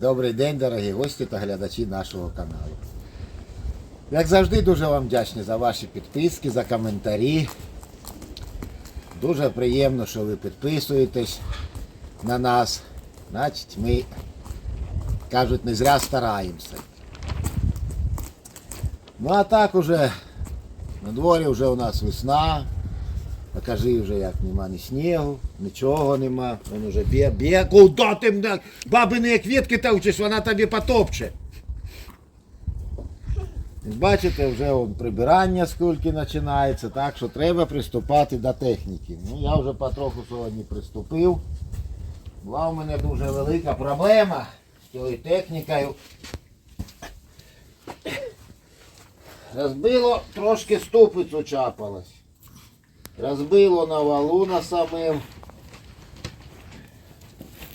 Добрий день, дорогі гості та глядачі нашого каналу. Як завжди, дуже вам вдячні за ваші підписки, за коментарі. Дуже приємно, що ви підписуєтесь на нас. Значить, ми, кажуть, не зря стараємося. Ну а так уже на дворі вже у нас весна. Покажи вже, як нема ні снігу, нічого нема. Він уже б'є, б'є. Куда ти мене? Бабини квітки товчиш, вона тобі потопче. Бачите, вже он, прибирання скільки починається, так що треба приступати до техніки. Ну, я вже потроху сьогодні приступив. Була у мене дуже велика проблема з цією технікою. Розбило, трошки ступицю чапалось. Розбило на валу на самим.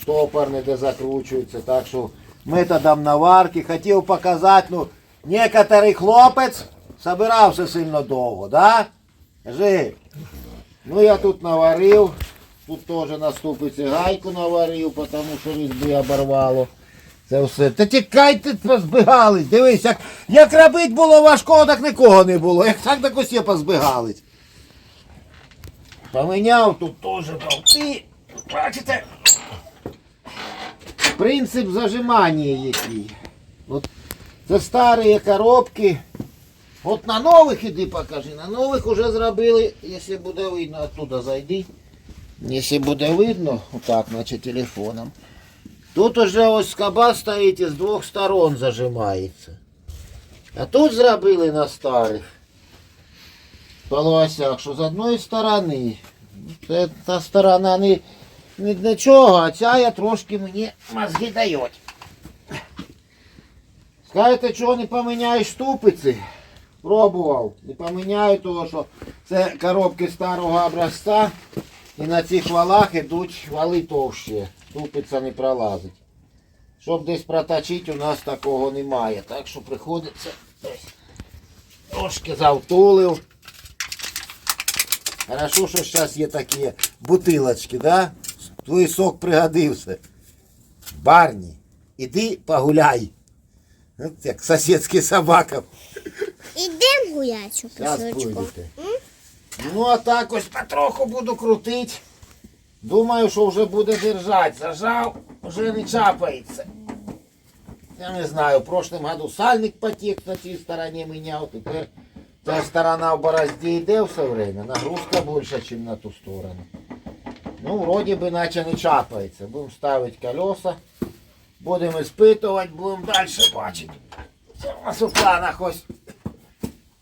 Штопор де закручується. Так що методом наварки хотів показати, ну, некоторий хлопець собирався сильно довго, да? Кажи. Ну я тут наварив. Тут теж на ступиці гайку наварив, тому що різьби оборвало. Це все. Та тікайте, позбігались. Дивись, як, як робити було важко, так нікого не було. Як так так усі позбігались. Поміняв тут теж болти. Бачите? Принцип зажимання який. От це старі коробки. От на нових іди покажи. На нових вже зробили, якщо буде видно, оттуда зайди. Якщо буде видно, отак, наче телефоном. Тут уже ось скоба стоїть і з двох сторон зажимається. А тут зробили на старих Полосях, що з одної сторони. Це та сторона не, не для чого, а ця я трошки мені мозги дають. Скажете, чого не поміняєш ступиці? Пробував. Не поміняю, того що це коробки старого образця. І на цих валах йдуть вали товщі. Ступиця не пролазить. Щоб десь проточити, у нас такого немає. Так що приходиться ось трошки завтулив. Хорошо, що зараз є такі бутилочки, да? Твій сок пригодився. Барні, іди погуляй. От як сусідський собака. Ідемо гулять у пісочку. Ну а так ось потроху буду крутити. Думаю, що вже буде держати. Зажав, вже не чапається. Я не знаю, в прошлом году сальник потек на цій стороні міняв, тепер та сторона в борозді йде все время, нагрузка більша, ніж на ту сторону. Ну, вроді би наче не чапається. Будемо ставити колеса, будемо іспитувати, будемо далі бачити. Це у нас у планах ось.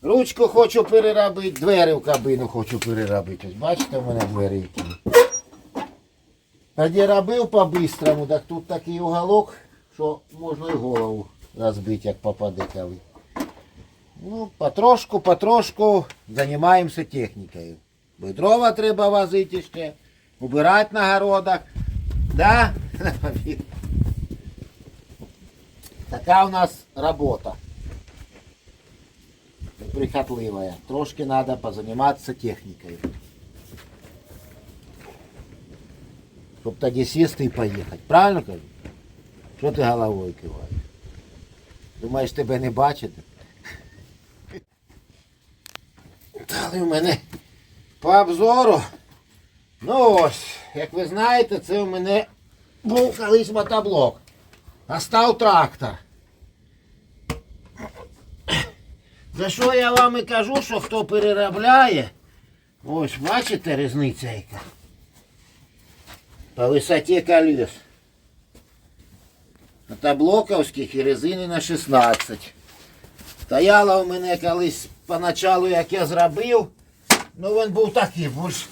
Ручку хочу переробити, двері в кабину хочу переробити. Ось бачите, в мене двері які. Тоді робив по-бистрому, так тут такий уголок, що можна і голову розбити, як попаде коли. Ну, потрошку, потрошку займаємося технікою. Бо дрова треба возити ще, убирати на городах. Да? Така у нас робота прихотливая. Трошки надо позаниматься техникой. Чтоб тоді сісти і поїхати. Правильно кажу? Що ти головою киваєш? Думаєш, тебе не бачити? Дали в мене по обзору. Ну ось, як ви знаєте, це у мене був колись мотоблок. А став трактор. За що я вам і кажу, що хто переробляє, ось бачите різниця яка. По висоті колес. На таблоковських і резини на 16. Стояла у мене колись поначалу, як я зробив. Ну він був такий, більш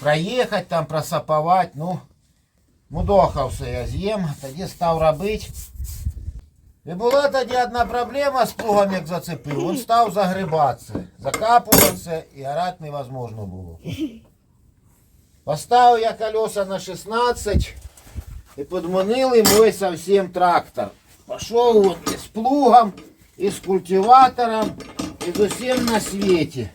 проїхати, там просапувати, ну, мудохався я з'їм, тоді став робити. І була тоді одна проблема з плугом, як зацепив. Він став загрибатися, закапуватися і орати невозможно було. Поставив я колеса на 16 і подманили мой совсем трактор. Пішов з плугом, і з культиватором, і з усім на світі.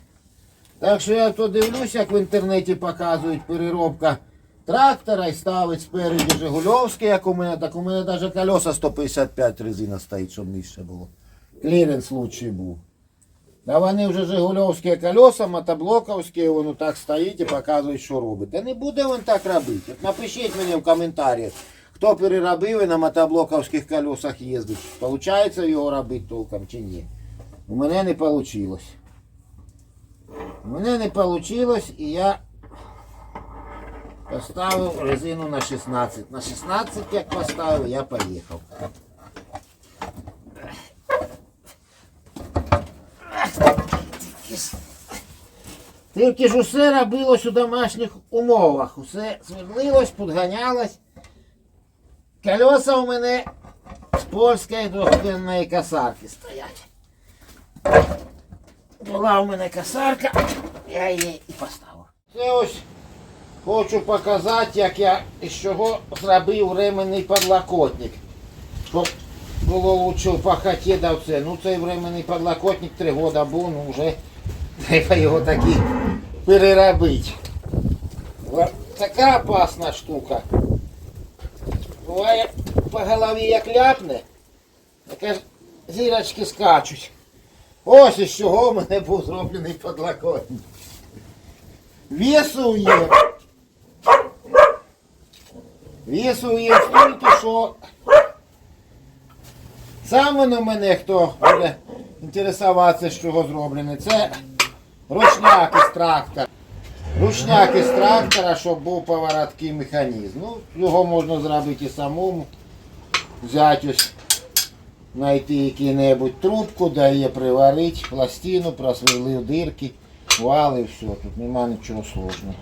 Так що я то дивлюсь, як в інтернеті показують переробка трактора і ставить спереді Жигульовський, як у мене, так у мене навіть колеса 155 резина стоїть, щоб нижче було. Кліренс лучший був. А вони вже Жигульовські колеса, мотоблоковські, воно так стоїть і показує, що робить. Та не буде він так робити. Напишіть мені в коментарях, хто переробив і на мотоблоковських колесах їздить. Получається його робити толком чи ні. У мене не вийшло. У мене не вийшло і я поставив резину на 16. На 16 як поставив, я поїхав. Тільки ж усе робилось у домашніх умовах. Усе свердлилось, підганялось. Колеса у мене з польської двохденної косарки стоять. Була у мене косарка, я її і поставив. Це ось хочу показати, як я із чого зробив ременний подлокотник. Щоб було лучше в пахоті да все. Ну цей временний подлокотник три роки був, ну вже треба його таки переробити. Така опасна штука. Буває по голові як ляпне, таке ж зірочки скачуть. Ось із чого в мене був зроблений подлокотник. Весу є. Весу є стільки, що саме на мене, хто буде інтересуватися, з чого зроблений, це ручняк із трактора. Ручняк із трактора, щоб був повороткий механізм. Ну, його можна зробити і самому. Взяти ось, знайти яку-небудь трубку, да її приварити, пластину, просверлив дирки, вал і все. Тут нема нічого сложного.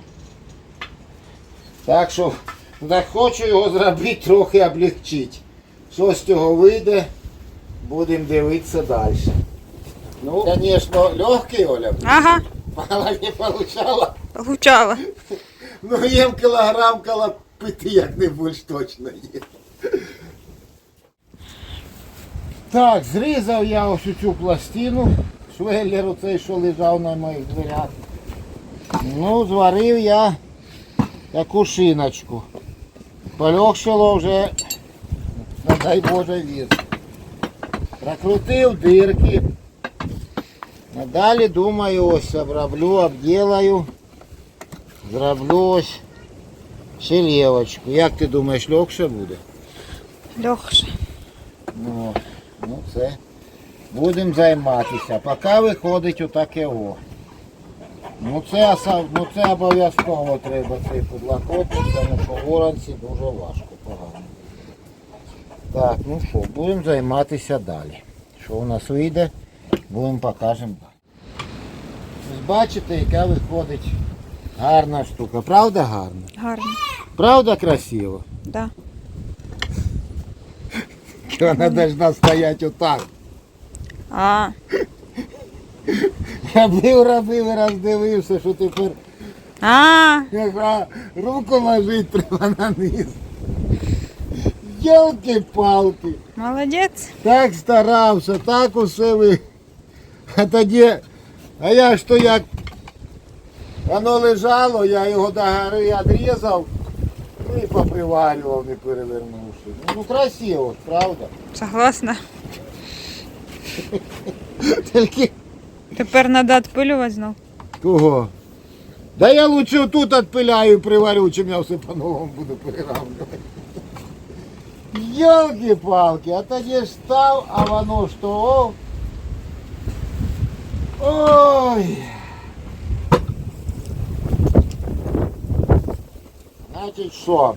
Так що, так хочу його зробити, трохи облегчити. Що з цього вийде, будемо дивитися далі. Ну, звісно, легкий, Оля, Ага, мало не получала. Гучала. Ну, їм кілограм коло п'яти, як не більш точно є. Так, зрізав я ось цю пластину, швеллер оцей, що лежав на моїх дверях. Ну, зварив я таку шиночку. Полегшило вже, ну, дай Боже вір. Прокрутив дирки. А далі думаю, ось оброблю, обділаю. Зроблю ось. Як ти думаєш, легше буде? Льохше. Ну, ну це. Будемо займатися. Поки виходить отаке о. Ну це, ну це обов'язково треба цей подлокотник, тому що в оранці дуже важко, погано. Так, ну що, будемо займатися далі. Що у нас вийде, будемо покажемо далі. Бачите, яка виходить гарна штука. Правда гарна? Гарно. Правда красиво? Да. Вона должна стояти отак. А, Робив, робив і роздивився, що тепер а, яка руку ложить треба на низ. Йолки-палки. молодець. Так старався, так усе ви. А тоді, а я то як воно лежало, я його до гори відрізав ну і попривалював, не перевернувши. Ну, красиво, правда? Согласна. Тільки Тепер треба відпилювати знов. Кого? Да я лучше тут отпиляю і приварю, чим я все по-новому буду переравнювати. Йолки-палки, а тоді ж став, а воно ж то. о. Ой. Значить що?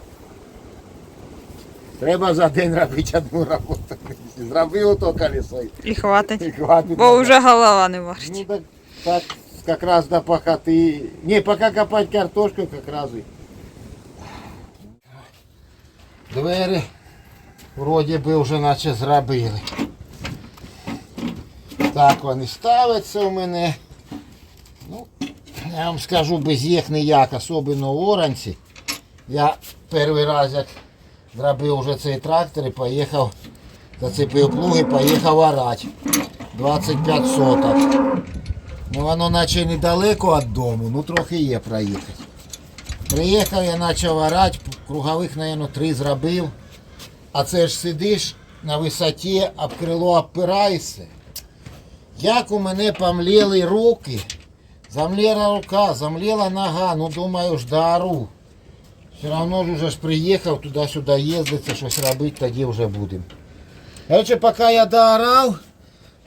Треба за день робити одну роботу. Зробив то колесо І і хватить. хватить. Бо вже голова не Ну так, так как раз до пахоты. Не, пока копать картошку, как раз и. Двері вроді би вже наче зробили. Так вони ставляться у мене. Ну, я вам скажу, без їх ніяк, особливо в оранці. Я перший раз як зробив вже цей трактор і поїхав, зацепив плуг і поїхав орати. 25 соток. Ну воно наче недалеко від дому, ну трохи є проїхати. Приїхав, я почав орати, кругових, мабуть, три зробив. А це ж сидиш на висоті, об крило обпираєшся. Як у мене помліли руки, замліла рука, замліла нога, ну думаю ж доору. Все одно ж уже ж приїхав туди-сюди їздити, щось робити, тоді вже будемо. Короче, поки я доорав,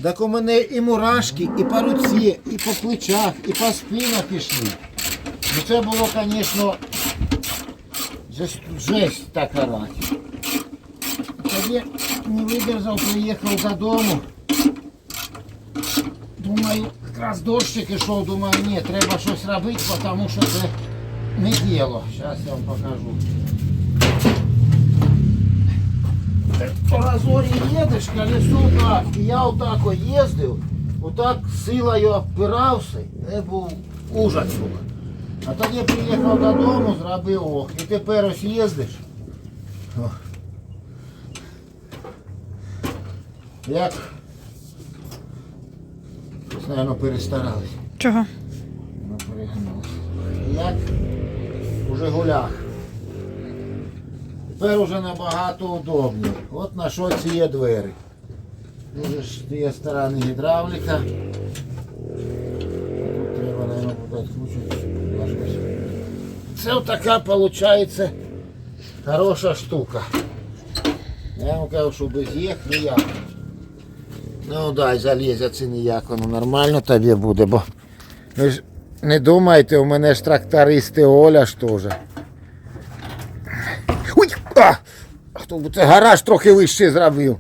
так у мене і мурашки, і по руці, і по плечах, і по спинах пішли. Ну це було, звісно, жесть, жесть так орати. Тоді не видержав, приїхав додому. Думаю, якраз дощик ішов, думаю, ні, треба щось робити, тому що це не діло. Зараз я вам покажу. По розорі їдеш, колесо так. І я отак їздив, отак силою обпирався, це був ужас. А тоді приїхав додому, зробив ох, і тепер ось їздиш. Як, напевно, перестарались. Чого? Як у Жигулях. Тепер уже набагато удобніше. От на що ці є двері. Дуже ж тієї сторони гідравліка. Тут треба, мабуть, буде відкручувати. Це така виходить хороша штука. Я вам кажу, що без їх ніяк. Ну дай залізе це ніяк, воно нормально тобі буде, бо не думайте, у мене ж трактористи Оля ж теж. Ой! А! Хто б це гараж трохи вище зробив.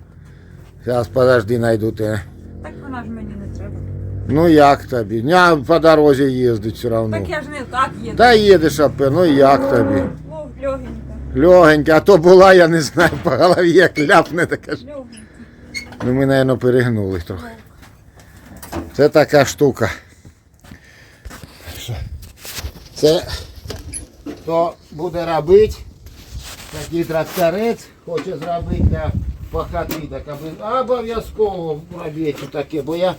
Зараз подожди найду тебе. Так вона ж мені не треба. Ну як тобі? Ня по дорозі їздить все одно. Так я ж не так їду. Та їдеш опе, ну як тобі? Лов, легенько, Легенька, а то була, я не знаю, по голові як ляпне така ж. Ну ми, мабуть, перегнули трохи. Це така штука. Що? Це хто буде робити, такий тракторець хоче зробити пахоти, аби обов'язково робіть таке, бо я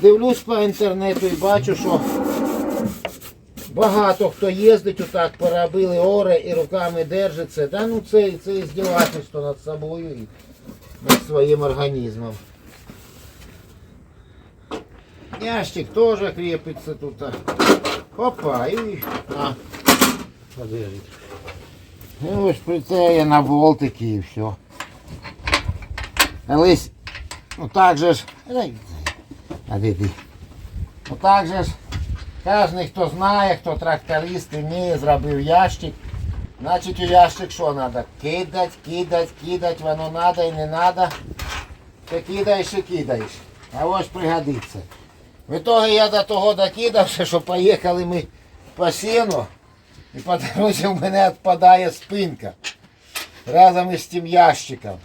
дивлюсь по інтернету і бачу, що багато хто їздить отак, поробили оре і руками держиться. Та ну це, це здівательство над собою і над своїм організмом. Ящик тоже крепится тут. Опа, и... А, подожди. Ну, ось при це я на болтики і все. Колись, ну так же ж, а де ти? Ну так же ж, кожен, хто знає, хто тракторист, вміє, зробив ящик. Значить у ящик що треба? Кидать, кидать, кидать, воно треба і не треба. Ти кидаєш і кидаєш. А ось пригодиться. В итоге я до того докидався, що поїхали ми по сіну, і по дорозі в мене відпадає спинка разом із тим ящиком.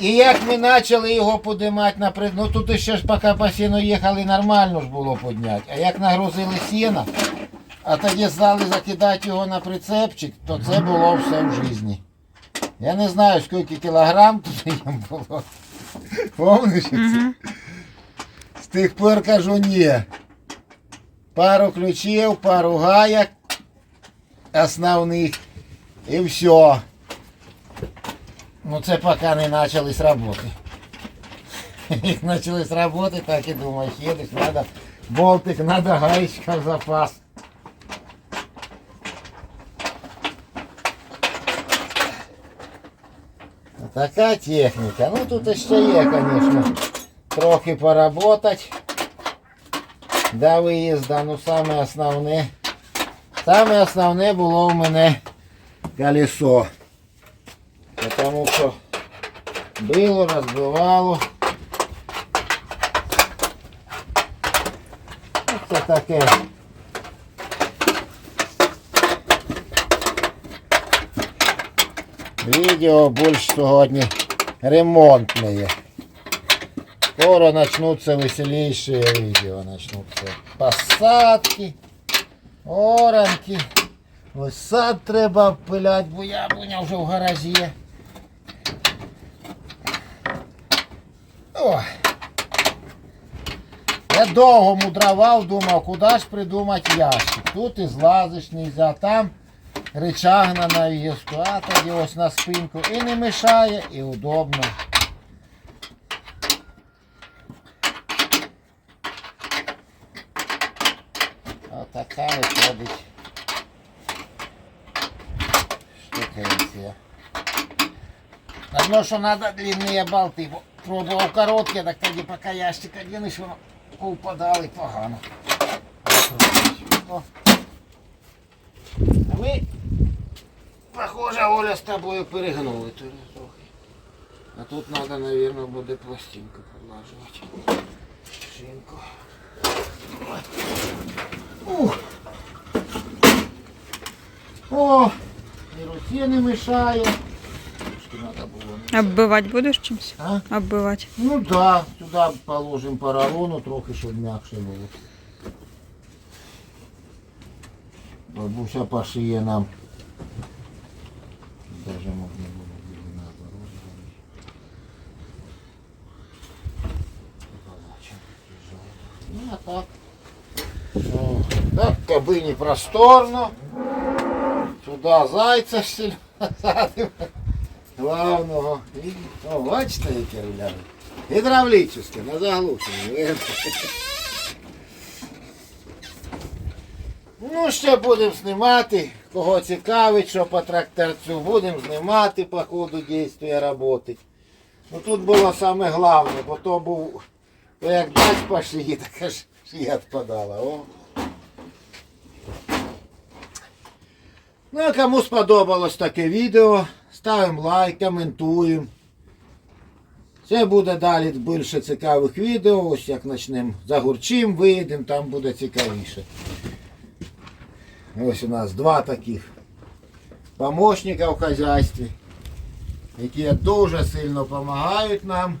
І як ми почали його подимати на пред... ну тут ще ж поки по сіну їхали, нормально ж було підняти. А як нагрузили сіно, а тоді стали закидати його на прицепчик, то це було все в житті. Я не знаю, скільки кілограм тут їм було. Помниш? це? З тих пор кажу ні. Пару ключів, пару гаяк основних і все. Ну це поки не почали з роботи. Як почали з роботи, так і думаєш, їдеш, треба болтик, треба гаєчка в запас. Така техніка. Ну тут ще є, звісно, Трохи поработати до виїзду. Ну саме основне. Саме основне було у мене колесо. Тому що било, розбивало. Це таке. Відео більш сьогодні ремонтне. Скоро начнутся веселейшие видео. Начнутся посадки, оранки. Ось сад треба пилять, бо яблуня вже в гаражі. О. Я довго мудрував, думав, куди ж придумати ящик. Тут і злазиш нельзя, там рычаг на навіску, а тоді ось на спинку. І не мешає, і удобно. Отака виходить штукенція. Одно, що треба длинні болти, бо короткі, так тоді поки ящик один, і воно упадали погано. А ми, похоже, Оля з тобою перегнули трохи. А тут треба, мабуть, буде пластинку подлажувати. Шинку. Ух. О, і руці не мешає. Оббивати будеш чимось? А? Оббивати. Ну да, сюда положим поролону трохи, щоб м'якше було. Бабуся пошиє нам. Даже можна було б наоборот зробити. Ну а так. Так кабині просторно. Сюди зайця садимо. Главного. І, о, бачите, яке руляри. Гідравлічне, на заглушенні. Ну, ще будемо знімати. Кого цікавить, що по тракторцю, будемо знімати по ходу дійства роботи. Ну тут було саме головне, бо то був, то як дать по шиї, так аж шия відпадала. О. Ну, а кому сподобалось таке відео, ставимо лайк, коментуємо. Це буде далі більше цікавих відео. Ось як почнемо загурчим, вийдемо, там буде цікавіше. Ось у нас два таких помощника в хазяйстві, які дуже сильно допомагають нам.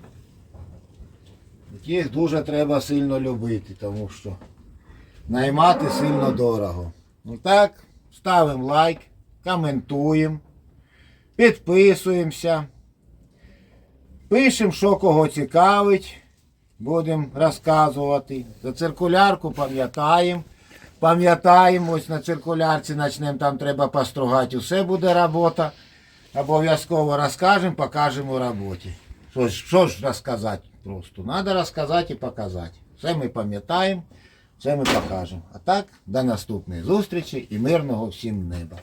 Яких дуже треба сильно любити, тому що наймати сильно дорого. Ну так, ставимо лайк, коментуємо, підписуємося. Пишемо, що кого цікавить, будемо розказувати. За циркулярку пам'ятаємо. Пам'ятаємо, ось на циркулярці почнемо, там треба постругати, усе буде робота. Обов'язково розкажемо, покажемо роботі. Що ж розказати просто? Треба розказати і показати. Все ми пам'ятаємо, все ми покажемо. А так, до наступної зустрічі і мирного всім неба.